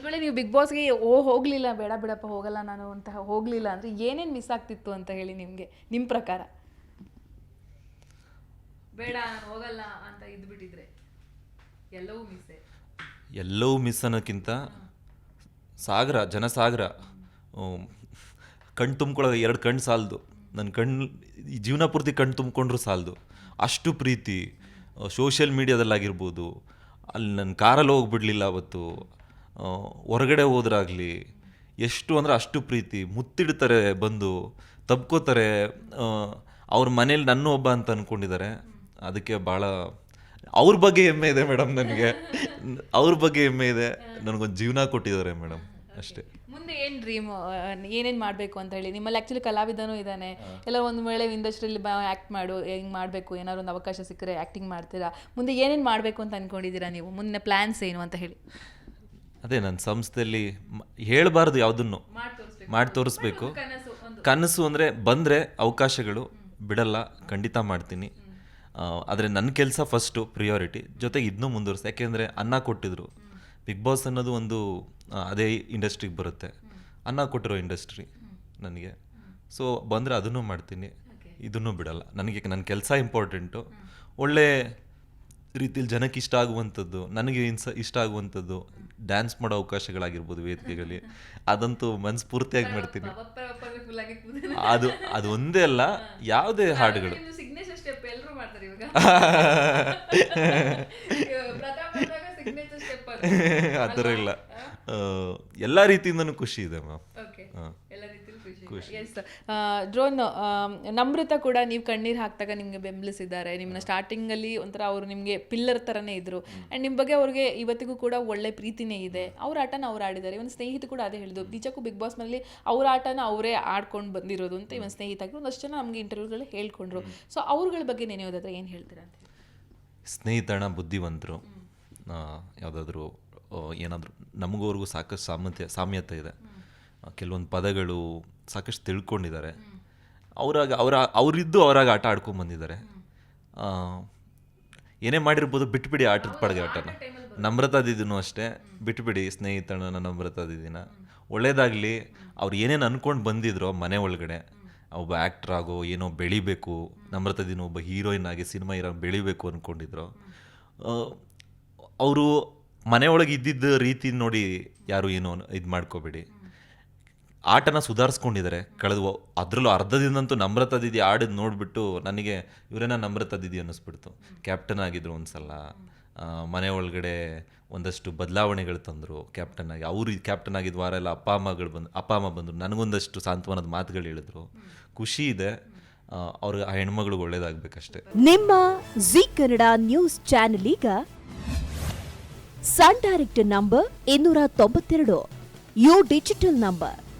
ಒಂದ್ ವೇಳೆ ನೀವು ಬಿಗ್ ಬಾಸ್ಗೆ ಓ ಹೋಗ್ಲಿಲ್ಲ ಬೇಡ ಬಿಡಪ್ಪ ಹೋಗಲ್ಲ ನಾನು ಅಂತ ಹೋಗ್ಲಿಲ್ಲ ಅಂದ್ರೆ ಏನೇನು ಮಿಸ್ ಆಗ್ತಿತ್ತು ಅಂತ ಹೇಳಿ ನಿಮಗೆ ನಿಮ್ಮ ಪ್ರಕಾರ? ಬೇಡ ನಾನು ಹೋಗಲ್ಲ ಅಂತ ಇದ್ಬಿಟ್ಟಿದ್ರೆ ಎಲ್ಲವೂ ಮಿಸ್ ಎಲ್ಲವೂ ಮಿಸ್ ಅನ್ನೋಕ್ಕಿಂತ ಸಾಗರ ಜನಸಾಗರ ಕಣ್ಣು ತುಂಬ್ಕೊಳ್ಳೋ ಎರಡು ಕಣ್ಣು ಸಾಲದು. ನನ್ನ ಕಣ್ಣು ಈ ಜೀವನ ಪೂರ್ತಿ ಕಣ್ಣು ತುಂಬಿಕೊಂಡ್ರು ಸಾಲದು. ಅಷ್ಟು ಪ್ರೀತಿ ಸೋಷಿಯಲ್ ಮೀಡ್ಯಾದಲ್ಲಾಗಿರ್ಬೋದು. ಅಲ್ಲಿ ನನ್ನ ಕಾರಲ್ಲಿ ಹೋಗ್ಬಿಡ್ಲಿಲ್ಲ ಅವತ್ತು. ಹೊರಗಡೆ ಹೋದ್ರಾಗಲಿ ಎಷ್ಟು ಅಂದರೆ ಅಷ್ಟು ಪ್ರೀತಿ. ಮುತ್ತಿಡ್ತಾರೆ ಬಂದು ತಬ್ಕೋತಾರೆ. ಅವ್ರ ಮನೇಲಿ ನನ್ನ ಒಬ್ಬ ಅಂತ ಅಂದ್ಕೊಂಡಿದ್ದಾರೆ ಅದಕ್ಕೆ ಭಾಳ ಅವ್ರ ಬಗ್ಗೆ ಹೆಮ್ಮೆ ಇದೆ ಮೇಡಮ್ ನನಗೆ. ಅವ್ರ ಬಗ್ಗೆ ಹೆಮ್ಮೆ ಇದೆ. ನನಗೊಂದು ಜೀವನ ಕೊಟ್ಟಿದ್ದಾರೆ ಮೇಡಮ್. ಅಷ್ಟೇ. ಮುಂದೆ ಏನು ಡ್ರೀಮ್ ಏನೇನು ಮಾಡಬೇಕು ಅಂತ ಹೇಳಿ? ನಿಮ್ಮಲ್ಲಿ ಆ್ಯಕ್ಚುಲಿ ಕಲಾವಿದನೂ ಇದ್ದಾನೆ. ಎಲ್ಲ ಒಂದು ವೇಳೆ ಇಂಡಸ್ಟ್ರಿಯಲ್ಲಿ ಆ್ಯಕ್ಟ್ ಮಾಡು ಹೆಂಗೆ ಮಾಡಬೇಕು? ಏನಾದ್ರು ಒಂದು ಅವಕಾಶ ಸಿಕ್ಕರೆ ಆ್ಯಕ್ಟಿಂಗ್ ಮಾಡ್ತೀರಾ? ಮುಂದೆ ಏನೇನು ಮಾಡಬೇಕು ಅಂತ ಅಂದ್ಕೊಂಡಿದ್ದೀರಾ ನೀವು? ಮುಂದೆ ಪ್ಲ್ಯಾನ್ಸ್ ಏನು ಅಂತ ಹೇಳಿ. ಅದೇ ನನ್ನ ಸಂಸ್ಥೆಯಲ್ಲಿ ಹೇಳಬಾರ್ದು ಯಾವುದನ್ನು. ಮಾಡಿ ತೋರಿಸ್ಬೇಕು. ಕನಸು ಅಂದರೆ ಬಂದರೆ ಅವಕಾಶಗಳು ಬಿಡಲ್ಲ ಖಂಡಿತ ಮಾಡ್ತೀನಿ. ಆದರೆ ನನ್ನ ಕೆಲಸ ಫಸ್ಟು ಪ್ರಿಯಾರಿಟಿ ಜೊತೆಗೆ ಇದನ್ನೂ ಮುಂದುವರಿಸಿ ಯಾಕೆಂದರೆ ಅನ್ನ ಕೊಟ್ಟಿದ್ರು. ಬಿಗ್ ಬಾಸ್ ಅನ್ನೋದು ಒಂದು ಅದೇ ಇಂಡಸ್ಟ್ರಿಗೆ ಬರುತ್ತೆ. ಅನ್ನ ಕೊಟ್ಟಿರೋ ಇಂಡಸ್ಟ್ರಿ ನನಗೆ. ಸೊ ಬಂದರೆ ಅದನ್ನು ಮಾಡ್ತೀನಿ. ಇದನ್ನು ಬಿಡಲ್ಲ. ನನಗೆ ನನ್ನ ಕೆಲಸ ಇಂಪಾರ್ಟೆಂಟು ಒಳ್ಳೆ ರೀತಿಯಲ್ಲಿ ಜನಕ್ಕೆ ಇಷ್ಟ ಆಗುವಂಥದ್ದು ನನಗೆ ಇನ್ಸ ಇಷ್ಟ ಆಗುವಂಥದ್ದು ಡ್ಯಾನ್ಸ್ ಮಾಡೋ ಅವಕಾಶಗಳಾಗಿರ್ಬೋದು ವೇದಿಕೆಗಳಲ್ಲಿ. ಅದಂತೂ ಮನಸ್ಫೂರ್ತಿಯಾಗಿ ಮಾಡ್ತೀನಿ. ಅದು ಅದು ಒಂದೇ ಅಲ್ಲ ಯಾವುದೇ ಹಾಡುಗಳು. ಆ ಥರ ಇಲ್ಲ. ಎಲ್ಲ ರೀತಿಯಿಂದನೂ ಖುಷಿ ಇದೆ ಮ್ಯಾಮ್. ಖುಷಿ ಎಸ್ ಡ್ರೋನ್ ನಮ್ರತ ಕೂಡ ನೀವು ಕಣ್ಣೀರು ಹಾಕ್ದಾಗ ನಿಮಗೆ ಬೆಂಬಲಿಸಿದ್ದಾರೆ. ನಿಮ್ಮನ್ನ ಸ್ಟಾರ್ಟಿಂಗಲ್ಲಿ ಒಂಥರ ಅವರು ನಿಮಗೆ ಪಿಲ್ಲರ್ ಥರನೇ ಇದ್ರು. ಆ್ಯಂಡ್ ನಿಮ್ಮ ಬಗ್ಗೆ ಅವ್ರಿಗೆ ಇವತ್ತಿಗೂ ಕೂಡ ಒಳ್ಳೆ ಪ್ರೀತಿನೇ ಇದೆ. ಅವ್ರ ಆಟನ ಅವ್ರು ಆಡಿದ್ದಾರೆ. ಇವನ್ ಸ್ನೇಹಿತ ಕೂಡ ಅದೇ ಹೇಳಿದ್ರು ನಿಜಕ್ಕೂ ಬಿಗ್ ಬಾಸ್ನಲ್ಲಿ ಅವ್ರ ಆಟನ ಅವರೇ ಆಡ್ಕೊಂಡು ಬಂದಿರೋದು ಅಂತ ಇವನ್ ಸ್ನೇಹಿತ ಆಗಿದ್ರು ಒಂದಷ್ಟು ಜನ ನಮಗೆ ಇಂಟರ್ವ್ಯೂಗಳು ಹೇಳ್ಕೊಂಡ್ರು. ಸೊ ಅವ್ರಗಳ ಬಗ್ಗೆ ನೀನು ಯಾವುದಾದ್ರೆ ಏನು ಹೇಳ್ತೀರಾ ಅಂತ ಸ್ನೇಹಿತನ ಸ್ನೇಹಿತಣ ಬುದ್ಧಿವಂತರು ಯಾವುದಾದ್ರೂ ಏನಾದರೂ ನಮಗೂ ಅವ್ರಿಗೂ ಸಾಕಷ್ಟು ಸಾಮ್ಯತೆ ಸಾಮ್ಯತೆ ಇದೆ. ಕೆಲವೊಂದು ಪದಗಳು ಸಾಕಷ್ಟು ತಿಳ್ಕೊಂಡಿದ್ದಾರೆ. ಅವರಾಗ ಅವರ ಅವರಿದ್ದು ಅವರಾಗ ಆಟ ಆಡ್ಕೊಂಡು ಬಂದಿದ್ದಾರೆ. ಏನೇ ಮಾಡಿರ್ಬೋದು ಬಿಟ್ಬಿಡಿ ಆಟದ ಪಡಗೆ ಆಟನ. ನಮ್ರತಾ ದಿದಿನೂ ಅಷ್ಟೇ. ಬಿಟ್ಬಿಡಿ ಸ್ನೇಹಿತನ ನಮ್ರತಾ ದಿದಿನ ಒಳ್ಳೇದಾಗಲಿ ಅವ್ರು ಏನೇನು ಅಂದ್ಕೊಂಡು ಬಂದಿದ್ರೋ ಮನೆ ಒಳಗಡೆ. ಒಬ್ಬ ಆ್ಯಕ್ಟ್ರ್ ಆಗೋ ಏನೋ ಬೆಳಿಬೇಕು ನಮ್ರತಾ ದಿನ ಒಬ್ಬ ಹೀರೋಯಿನ್ ಆಗಿ ಸಿನಿಮಾ ಇರೋ ಬೆಳಿಬೇಕು ಅಂದ್ಕೊಂಡಿದ್ರು ಅವರು ಮನೆಯೊಳಗೆ ಇದ್ದಿದ್ದ ರೀತಿ ನೋಡಿ ಯಾರು ಏನೋ ಇದು ಮಾಡ್ಕೋಬೇಡಿ. ಆಟನ ಸುಧಾರಿಸ್ಕೊಂಡಿದ್ದಾರೆ. ಕಳೆದು ಅದರಲ್ಲೂ ಅರ್ಧದಿಂದಂತೂ ನಮ್ರತಾ ದಿದಿ ಆಡಿದ್ ನೋಡಿಬಿಟ್ಟು ನನಗೆ ಇವರೇನ ನಮ್ರತಾ ದಿದಿ ಅನ್ನಿಸ್ಬಿಡ್ತು. ಕ್ಯಾಪ್ಟನ್ ಆಗಿದ್ರು ಒಂದ್ಸಲ ಮನೆ ಒಳಗಡೆ ಒಂದಷ್ಟು ಬದಲಾವಣೆಗಳು ತಂದರು ಕ್ಯಾಪ್ಟನ್ ಆಗಿ. ಅವರು ಕ್ಯಾಪ್ಟನ್ ಆಗಿದ್ದ ವಾರ ಎಲ್ಲ ಅಪ್ಪ ಅಮ್ಮಗಳು ಬಂದು ಅಪ್ಪ ಅಮ್ಮ ಬಂದರು. ನನಗೊಂದಷ್ಟು ಸಾಂತ್ವನದ ಮಾತುಗಳು ಹೇಳಿದ್ರು. ಖುಷಿ ಇದೆ. ಅವ್ರಿಗೆ ಆ ಹೆಣ್ಮಗಳು ಒಳ್ಳೇದಾಗಬೇಕಷ್ಟೇ. ನಿಮ್ಮ ಜಿ ಕನ್ನಡ ನ್ಯೂಸ್ ಚಾನೆಲ್ ಈಗ ಸನ್ ಡೈರೆಕ್ಟ್ ನಂಬರ್ ಇನ್ನೂರ ತೊಂಬತ್ತೆರಡು. U digital number.